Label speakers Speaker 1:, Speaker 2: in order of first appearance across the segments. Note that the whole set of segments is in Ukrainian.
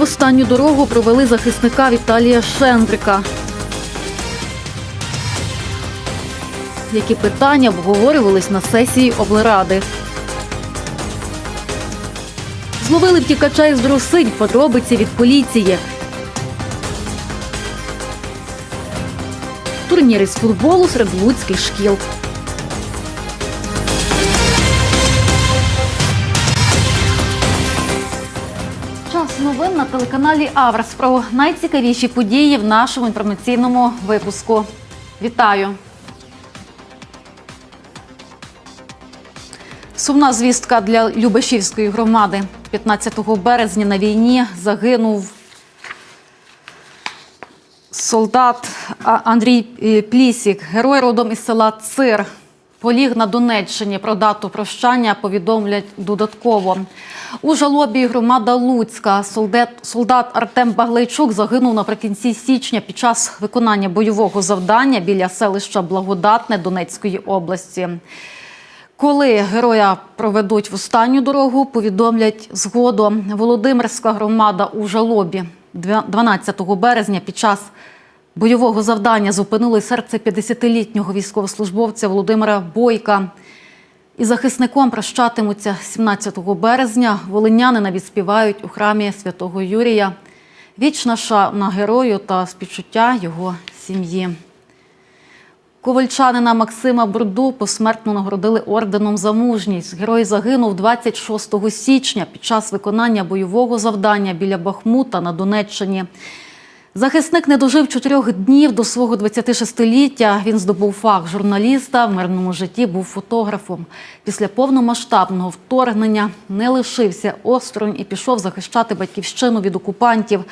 Speaker 1: В останню дорогу провели захисника Віталія Шендрика. Які питання обговорювались на сесії облради? Зловили втікача із Дросинь. Подробиці від поліції. Турнір із футболу серед луцьких шкіл. Новин на телеканалі Аврас про найцікавіші події в нашому інформаційному випуску. Вітаю! Сумна звістка для Любешівської громади. 15 березня на війні загинув солдат Андрій е, Плісік, герой родом із села Цир. Поліг на Донеччині. Про дату прощання повідомлять додатково. У жалобі громада Луцька солдат, солдат Артем Баглайчук загинув наприкінці січня під час виконання бойового завдання біля селища Благодатне Донецької області. Коли героя проведуть в останню дорогу, повідомлять згодом. Володимирська громада у жалобі 12 березня під час бойового завдання зупинили серце 50-літнього військовослужбовця Володимира Бойка. І захисником прощатимуться 17 березня. Волинянина відспівають у храмі святого Юрія. Вічна шана герою та співчуття його сім'ї. Ковальчанина Максима Бурду посмертно нагородили орденом за мужність. Герой загинув 26 січня під час виконання бойового завдання біля Бахмута на Донеччині. Захисник не дожив чотирьох днів до свого 26-ліття. Він здобув фах журналіста, в мирному житті був фотографом. Після повномасштабного вторгнення не лишився осторонь і пішов захищати батьківщину від окупантів.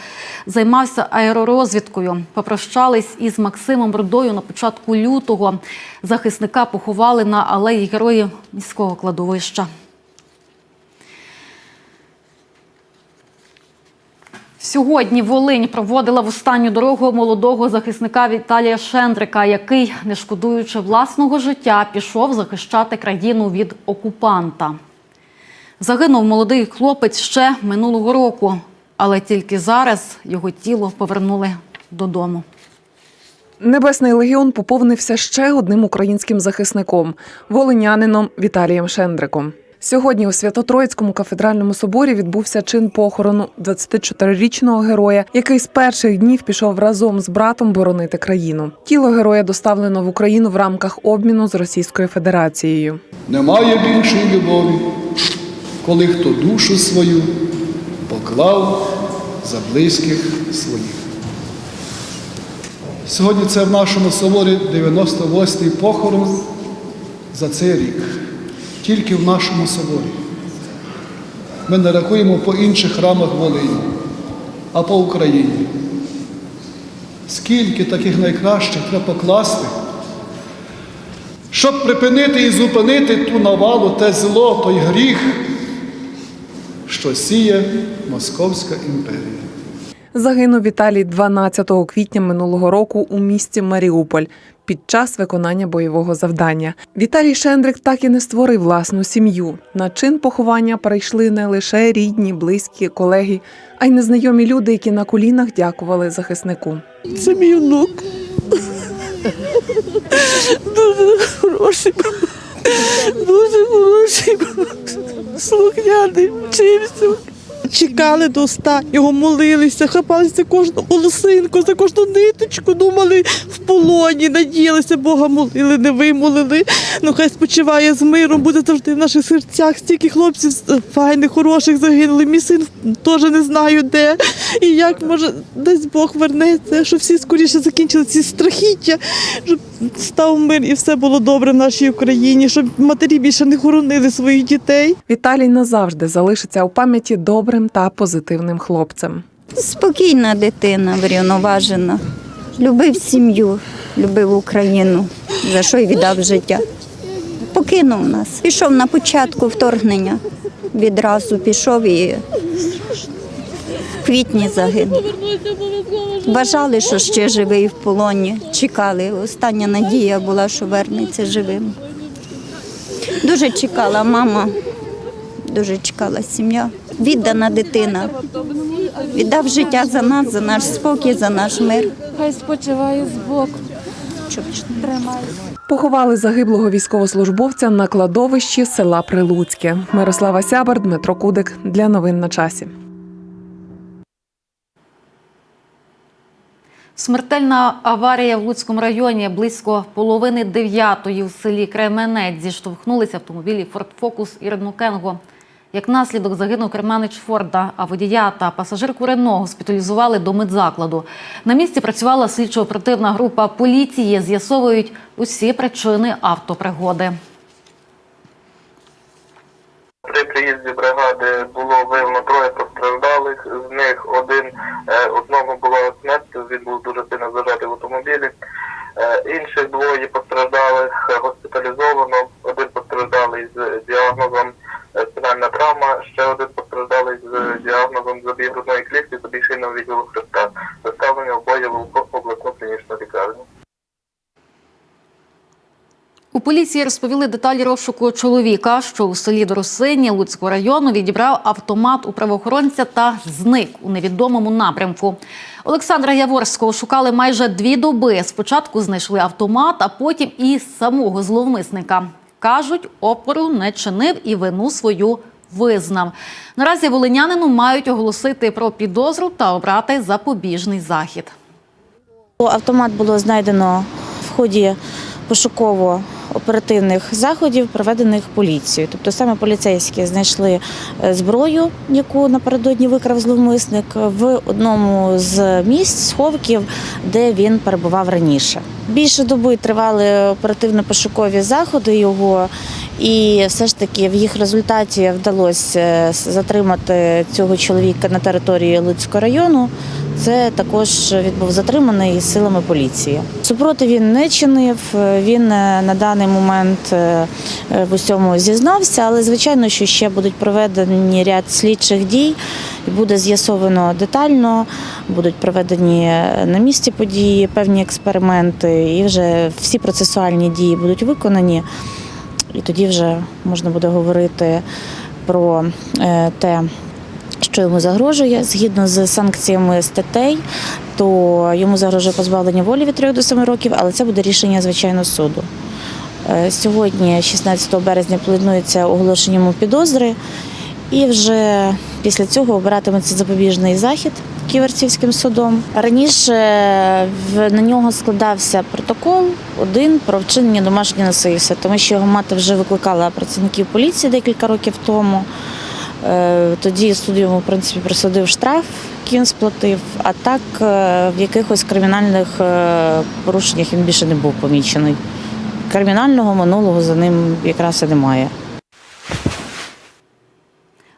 Speaker 1: Займався аеророзвідкою. Попрощались із Максимом Бродою на початку лютого. Захисника поховали на алеї героїв міського кладовища. Сьогодні Волинь проводила в останню дорогу молодого захисника Віталія Шендрика, який, не шкодуючи власного життя, пішов захищати країну від окупанта. Загинув молодий хлопець ще минулого року, але тільки зараз його тіло повернули додому.
Speaker 2: Небесний легіон поповнився ще одним українським захисником волинянином Віталієм Шендриком. Сьогодні у Свято-Троїцькому кафедральному соборі відбувся чин похорону 24-річного героя, який з перших днів пішов разом з братом боронити країну. Тіло героя доставлено в Україну в рамках обміну з Російською Федерацією.
Speaker 3: Немає більшої любові, коли хто душу свою поклав за близьких своїх. Сьогодні це в нашому соборі 98-й похорон за цей рік. Тільки в нашому соборі. Ми не рахуємо по інших храмах Волині, а по Україні. Скільки таких найкращих треба покласти, щоб припинити і зупинити ту навалу, те зло, той гріх, що сіє Московська імперія.
Speaker 2: Загинув Віталій 12 квітня минулого року у місті Маріуполь під час виконання бойового завдання. Віталій Шендрик так і не створив власну сім'ю. На чин поховання прийшли не лише рідні, близькі, колеги, а й незнайомі люди, які на колінах дякували захиснику.
Speaker 4: Це мій внук. Дуже хороший. Дуже хороший. Слухняний, вчився. Чекали до ста, його молилися, хапалися за кожну волосинку, за кожну ниточку, думали в полоні, надіялися, Бога молили, не вимолили. Ну хай спочиває з миром, буде завжди в наших серцях. Стільки хлопців файних, хороших загинули. Мій син теж не знаю де. І як може десь Бог вернеться, щоб всі скоріше закінчили ці страхіття, щоб став мир і все було добре в нашій Україні, щоб матері більше не хоронили своїх дітей.
Speaker 2: Віталій назавжди залишиться у пам'яті добрим та позитивним хлопцем.
Speaker 5: Спокійна дитина, врівноважена. Любив сім'ю, любив Україну, за що й віддав життя. Покинув нас. Пішов на початку вторгнення. Відразу пішов і в квітні загинув. Вважали, що ще живий в полоні. Чекали. Остання надія була, що вернеться живим. Дуже чекала мама, дуже чекала сім'я. Віддана дитина. Віддав життя за нас, за наш спокій, за наш мир.
Speaker 6: Хай спочиває збоку. Тримай.
Speaker 2: Поховали загиблого військовослужбовця на кладовищі села Прилуцьке. Мирослава Сябар, Дмитро Кудик для новин на часі.
Speaker 1: Смертельна аварія в Луцькому районі близько половини дев'ятої у селі Кременець зіштовхнулися автомобілі Ford Focus і Renault Kengo. Як наслідок загинув керманич Форда, а водія та пасажирку Рено госпіталізували до медзакладу. На місці працювала слідчо-оперативна група поліції. З'ясовують усі причини автопригоди.
Speaker 7: При приїзді бригади було виявлено троє постраждалих. З них один е, одного була смерть, він був дуже сильно зажатий в автомобілі. Е, Інших двоє постраждалих е, госпіталізовано. Один постраждалий з діагнозом спинальна травма, ще один постраждалий з діагнозом забіг грудної клітки, забіг шийного відділу хребта. Доставлені обоє в обласну клінічну лікарню.
Speaker 1: У поліції розповіли деталі розшуку чоловіка, що у селі Доросині Луцького району відібрав автомат у правоохоронця та зник у невідомому напрямку. Олександра Яворського шукали майже дві доби. Спочатку знайшли автомат, а потім і самого зловмисника. Кажуть, опору не чинив і вину свою визнав. Наразі волинянину мають оголосити про підозру та обрати запобіжний захід.
Speaker 8: Автомат було знайдено в ході пошуково-оперативних заходів, проведених поліцією. Тобто саме поліцейські знайшли е, зброю, яку напередодні викрав зловмисник, в одному з місць сховків, де він перебував раніше. Більше доби тривали оперативно-пошукові заходи його. І все ж таки в їх результаті вдалося е, затримати цього чоловіка на території Луцького району. Це також він був затриманий силами поліції. Супротив він не чинив. Він е, на даний момент е, е, в усьому зізнався, але звичайно, що ще будуть проведені ряд слідчих дій, і буде з'ясовано детально, будуть проведені на місці події певні експерименти, і вже всі процесуальні дії будуть виконані. І тоді вже можна буде говорити про те, що йому загрожує згідно з санкціями статей, то йому загрожує позбавлення волі від 3 до 7 років, але це буде рішення звичайно суду. Е, Сьогодні, 16 березня, планується оголошення йому підозри, і вже після цього обиратиметься запобіжний захід Ківерцівським судом. Раніше в- на нього складався протокол один про вчинення домашнього насильства, тому що його мати вже викликала працівників поліції декілька років тому. Е, Тоді суд йому в принципі присудив штраф, який він сплатив. А так е, в якихось кримінальних е, порушеннях він більше не був помічений. Кримінального минулого за ним якраз і немає.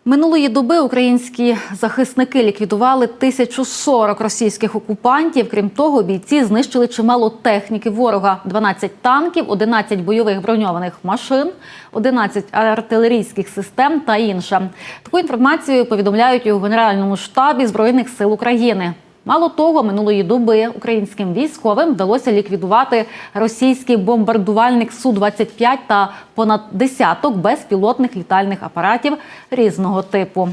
Speaker 1: Минулої доби українські захисники ліквідували 1040 російських окупантів. Крім того, бійці знищили чимало техніки ворога: 12 танків, 11 бойових броньованих машин, 11 артилерійських систем та інше. Таку інформацію повідомляють у Генеральному штабі Збройних сил України. Мало того, минулої доби українським військовим вдалося ліквідувати російський бомбардувальник Су-25 та понад десяток безпілотних літальних апаратів різного типу.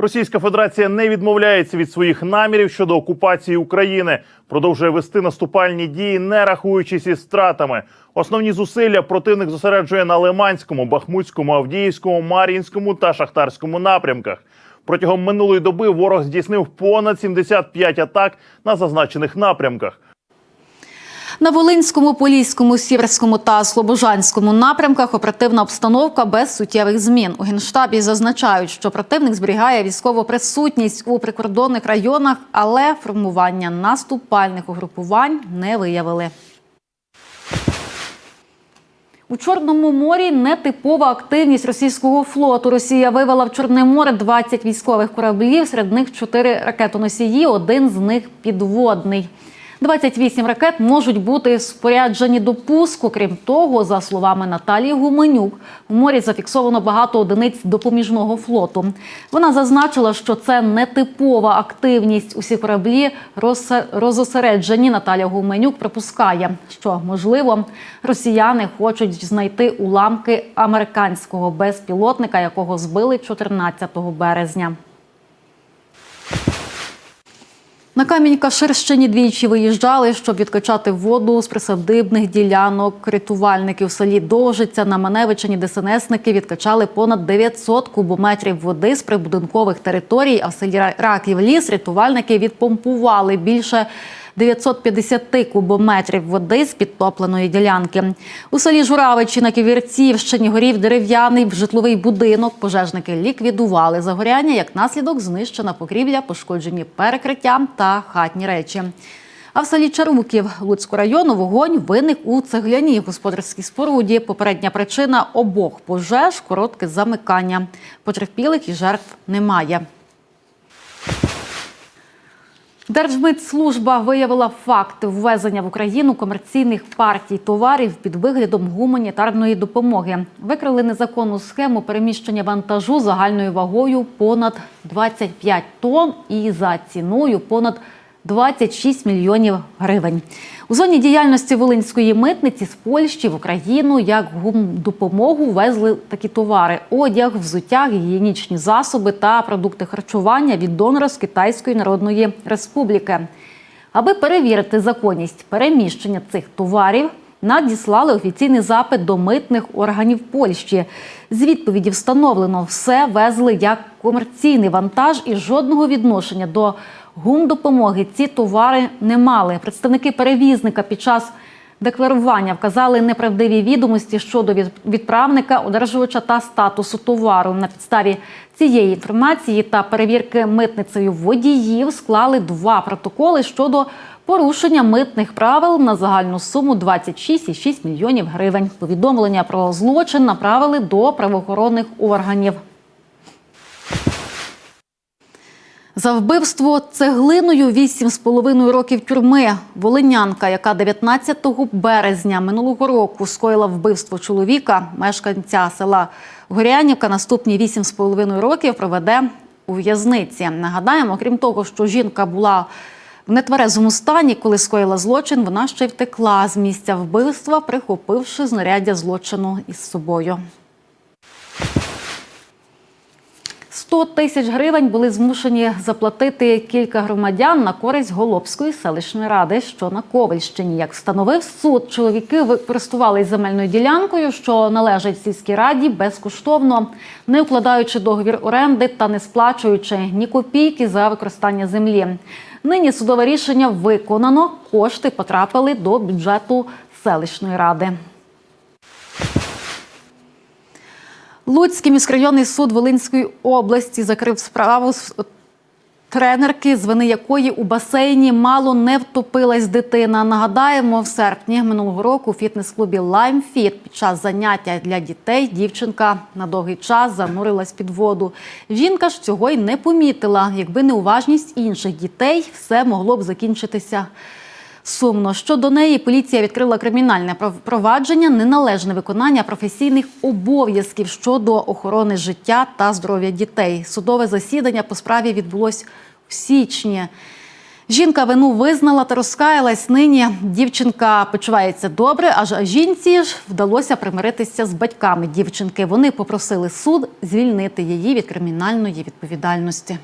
Speaker 9: Російська Федерація не відмовляється від своїх намірів щодо окупації України, продовжує вести наступальні дії, не рахуючись із стратами. Основні зусилля противник зосереджує на Лиманському, Бахмутському, Авдіївському, Мар'їнському та Шахтарському напрямках. Протягом минулої доби ворог здійснив понад 75 атак на зазначених напрямках.
Speaker 1: На Волинському, Поліському, Сіверському та Слобожанському напрямках оперативна обстановка без суттєвих змін. У генштабі зазначають, що противник зберігає військову присутність у прикордонних районах, але формування наступальних угрупувань не виявили. У Чорному морі нетипова активність російського флоту. Росія вивела в Чорне море 20 військових кораблів, серед них 4 ракетоносії, один з них підводний. 28 ракет можуть бути споряджені до пуску. Крім того, за словами Наталії Гуменюк, у морі зафіксовано багато одиниць допоміжного флоту. Вона зазначила, що це нетипова активність. Усі кораблі розосереджені. Наталя Гуменюк припускає, що можливо росіяни хочуть знайти уламки американського безпілотника, якого збили 14 березня. На Камінь-Каширщині двічі виїжджали, щоб відкачати воду з присадибних ділянок. Рятувальники в селі Довжиця на Маневичині ДСНСники відкачали понад 900 кубометрів води з прибудинкових територій. А в селі Раків ліс рятувальники відпомпували більше 950 кубометрів води з підтопленої ділянки. У селі Журавичі на Ківірцівщині горів дерев'яний житловий будинок. Пожежники ліквідували загоряння. Як наслідок знищена покрівля, пошкоджені перекриття та хатні речі. А в селі Чаруків Луцького району вогонь виник у цегляній господарській споруді. Попередня причина обох пожеж коротке замикання. Потерпілих і жертв немає. Держмитслужба виявила факт ввезення в Україну комерційних партій товарів під виглядом гуманітарної допомоги. Викрили незаконну схему переміщення вантажу загальною вагою понад 25 тонн і за ціною понад 26 мільйонів гривень. У зоні діяльності Волинської митниці з Польщі в Україну як гумдопомогу везли такі товари: одяг, взуття, гігієнічні засоби та продукти харчування від донора з Китайської Народної Республіки. Аби перевірити законність переміщення цих товарів, надіслали офіційний запит до митних органів Польщі. З відповіді встановлено, все везли як комерційний вантаж і жодного відношення до гумдопомоги ці товари не мали. Представники перевізника під час декларування вказали неправдиві відомості щодо від- відправника, одержувача та статусу товару. На підставі цієї інформації та перевірки митницею водіїв склали два протоколи щодо порушення митних правил на загальну суму 26,6 мільйонів гривень. Повідомлення про злочин направили до правоохоронних органів. За вбивство цеглиною 8,5 років тюрми. Волинянка, яка 19 березня минулого року скоїла вбивство чоловіка, мешканця села Горянівка, наступні 8,5 років проведе у в'язниці. Нагадаємо, крім того, що жінка була в нетверезому стані, коли скоїла злочин, вона ще й втекла з місця вбивства, прихопивши знаряддя злочину із собою. 100 тисяч гривень були змушені заплатити кілька громадян на користь Голобської селищної ради, що на Ковальщині. Як встановив суд, чоловіки ви- користувались земельною ділянкою, що належить сільській раді безкоштовно, не укладаючи договір оренди та не сплачуючи ні копійки за використання землі. Нині судове рішення виконано. Кошти потрапили до бюджету селищної ради. Луцький міськрайонний суд Волинської області закрив справу з тренерки, з вини якої у басейні мало не втопилась дитина. Нагадаємо, в серпні минулого року у фітнес-клубі Fit під час заняття для дітей дівчинка на довгий час занурилась під воду. Жінка ж цього й не помітила. Якби неуважність інших дітей, все могло б закінчитися Сумно щодо неї поліція відкрила кримінальне пров- провадження, неналежне виконання професійних обов'язків щодо охорони життя та здоров'я дітей. Судове засідання по справі відбулось в січні. Жінка вину визнала та розкаялась. Нині дівчинка почувається добре, аж жінці ж вдалося примиритися з батьками дівчинки. Вони попросили суд звільнити її від кримінальної відповідальності.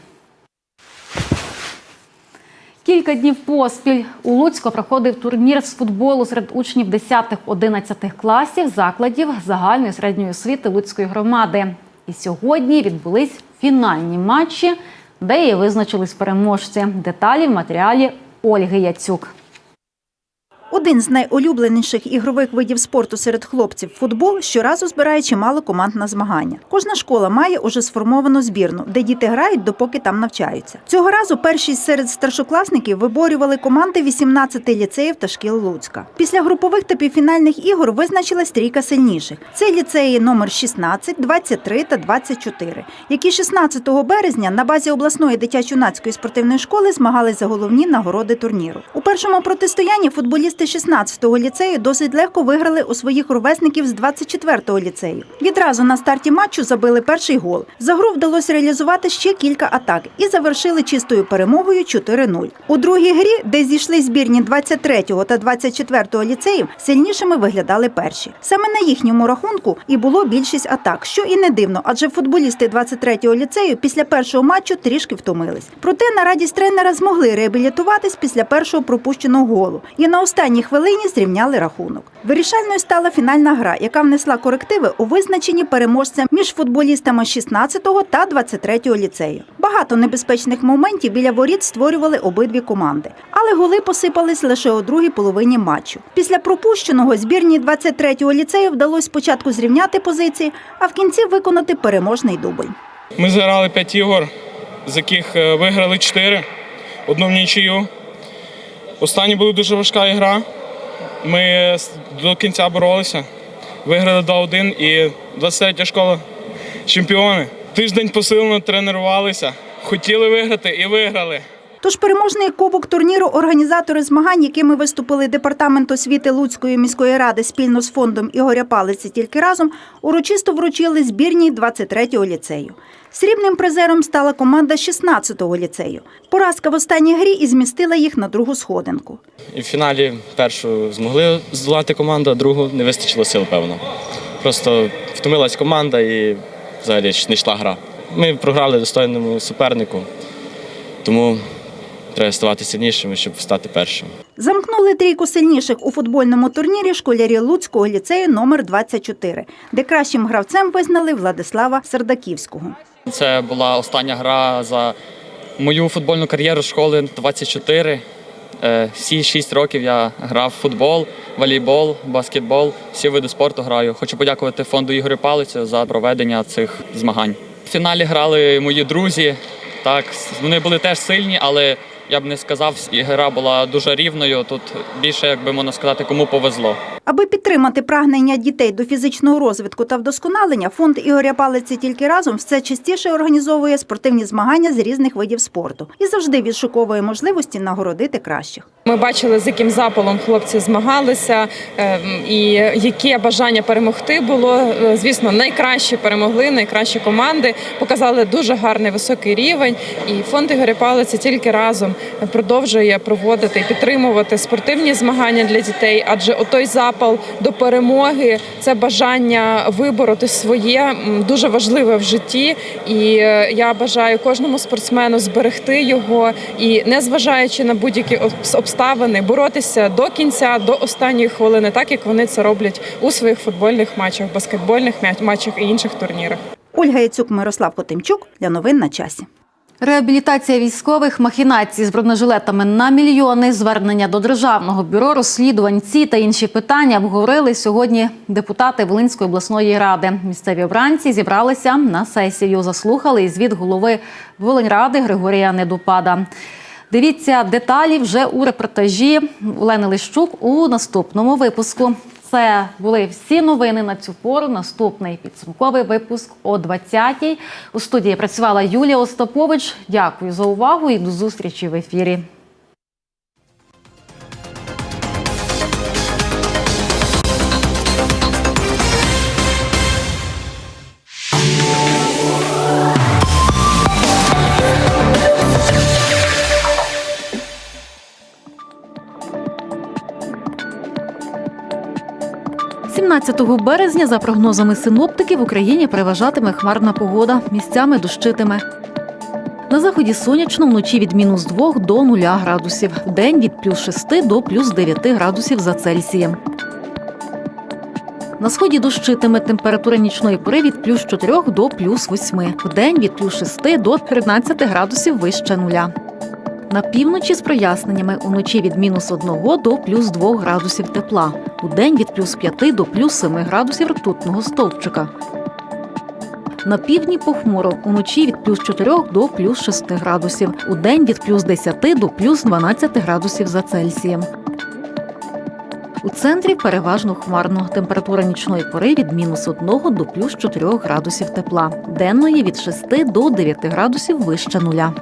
Speaker 1: Кілька днів поспіль у Луцьку проходив турнір з футболу серед учнів 10-11 класів закладів загальної середньої освіти Луцької громади. І сьогодні відбулись фінальні матчі, де і визначились переможці. Деталі в матеріалі Ольги Яцюк.
Speaker 10: Один з найулюбленіших ігрових видів спорту серед хлопців футбол щоразу збирає чимало команд на змагання. Кожна школа має уже сформовану збірну, де діти грають, допоки там навчаються. Цього разу першість серед старшокласників виборювали команди 18 ліцеїв та шкіл Луцька. Після групових та півфінальних ігор визначилась трійка сильніших. Це ліцеї номер 16, 23 та 24, які 16 березня на базі обласної дитячо-юнацької спортивної школи змагались за головні нагороди турніру. У першому протистоянні футболісти футболісти 16-го ліцею досить легко виграли у своїх ровесників з 24-го ліцею. Відразу на старті матчу забили перший гол. За гру вдалося реалізувати ще кілька атак і завершили чистою перемогою 4-0. У другій грі, де зійшли збірні 23-го та 24-го ліцеїв, сильнішими виглядали перші. Саме на їхньому рахунку і було більшість атак, що і не дивно, адже футболісти 23-го ліцею після першого матчу трішки втомились. Проте на радість тренера змогли реабілітуватись після першого пропущеного голу і на останній хвилині зрівняли рахунок. Вирішальною стала фінальна гра, яка внесла корективи у визначенні переможця між футболістами 16-го та 23-го ліцею. Багато небезпечних моментів біля воріт створювали обидві команди, але голи посипались лише у другій половині матчу. Після пропущеного збірні 23-го ліцею вдалося спочатку зрівняти позиції, а в кінці виконати переможний дубль.
Speaker 11: Ми зіграли 5 ігор, з яких е, виграли 4, одну в нічию. Останні була дуже важка ігра. Ми до кінця боролися, виграли 2-1 і 23 школа чемпіони. Тиждень посилено тренувалися, хотіли виграти і виграли.
Speaker 10: Тож переможний кубок турніру організатори змагань, якими виступили департамент освіти Луцької міської ради спільно з фондом Ігоря Палиці тільки разом, урочисто вручили збірній 23-го ліцею. Срібним призером стала команда 16-го ліцею. Поразка в останній грі і змістила їх на другу сходинку.
Speaker 11: І в фіналі першу змогли здолати команду, а другу не вистачило сил, певно. Просто втомилась команда і взагалі не йшла гра. Ми програли достойному супернику, тому треба ставати сильнішими, щоб стати першим.
Speaker 10: Замкнули трійку сильніших у футбольному турнірі школярі Луцького ліцею номер 24, де кращим гравцем визнали Владислава Сердаківського.
Speaker 12: Це була остання гра за мою футбольну кар'єру школи 24. Е, Всі 6 років я грав в футбол, волейбол, баскетбол, всі види спорту граю. Хочу подякувати фонду Ігорю Палицю за проведення цих змагань. В фіналі грали мої друзі. Так, вони були теж сильні, але я б не сказав, і гра була дуже рівною. Тут більше, як би можна сказати, кому повезло.
Speaker 10: Аби підтримати прагнення дітей до фізичного розвитку та вдосконалення, фонд Ігоря Палиці тільки разом все частіше організовує спортивні змагання з різних видів спорту і завжди відшуковує можливості нагородити кращих.
Speaker 13: Ми бачили, з яким запалом хлопці змагалися, ем, і яке бажання перемогти було. Е, Звісно, найкращі перемогли, найкращі команди показали дуже гарний високий рівень. І фонд Ігоря Палиці тільки разом продовжує проводити і підтримувати спортивні змагання для дітей, адже отой запал до перемоги це бажання вибороти своє дуже важливе в житті. І е, я бажаю кожному спортсмену зберегти його і, незважаючи на будь-які обставини, боротися до кінця, до останньої хвилини, так як вони це роблять у своїх футбольних матчах, баскетбольних матчах і інших турнірах.
Speaker 10: Ольга Яцюк, Мирослав Котимчук для новин на часі.
Speaker 1: Реабілітація військових, махінації з бронежилетами на мільйони, звернення до державного бюро розслідувань ці та інші питання обговорили сьогодні депутати Волинської обласної ради. Місцеві обранці зібралися на сесію. Заслухали і звіт голови Волиньради Григорія Недупада. Дивіться деталі вже у репортажі Олени Лищук у наступному випуску. Це були всі новини на цю пору. Наступний підсумковий випуск о 20-й. У студії працювала Юлія Остапович. Дякую за увагу і до зустрічі в ефірі. – 17 березня, за прогнозами синоптиків, в Україні переважатиме хмарна погода, місцями дощитиме. На заході сонячно вночі від мінус 2 до 0 градусів, вдень від плюс 6 до плюс 9 градусів за Цельсієм. На сході дощитиме температура нічної пори від плюс 4 до плюс 8, вдень від плюс 6 до 13 градусів вище нуля. На півночі з проясненнями уночі від мінус 1 до плюс 2 градусів тепла, удень від плюс 5 до плюс 7 градусів ртутного стовпчика. На півдні похмуро, уночі від плюс 4 до плюс 6 градусів, удень від плюс 10 до плюс 12 градусів за Цельсієм. У центрі переважно хмарно. Температура нічної пори від мінус 1 до плюс 4 градусів тепла, денної від 6 до 9 градусів вище нуля.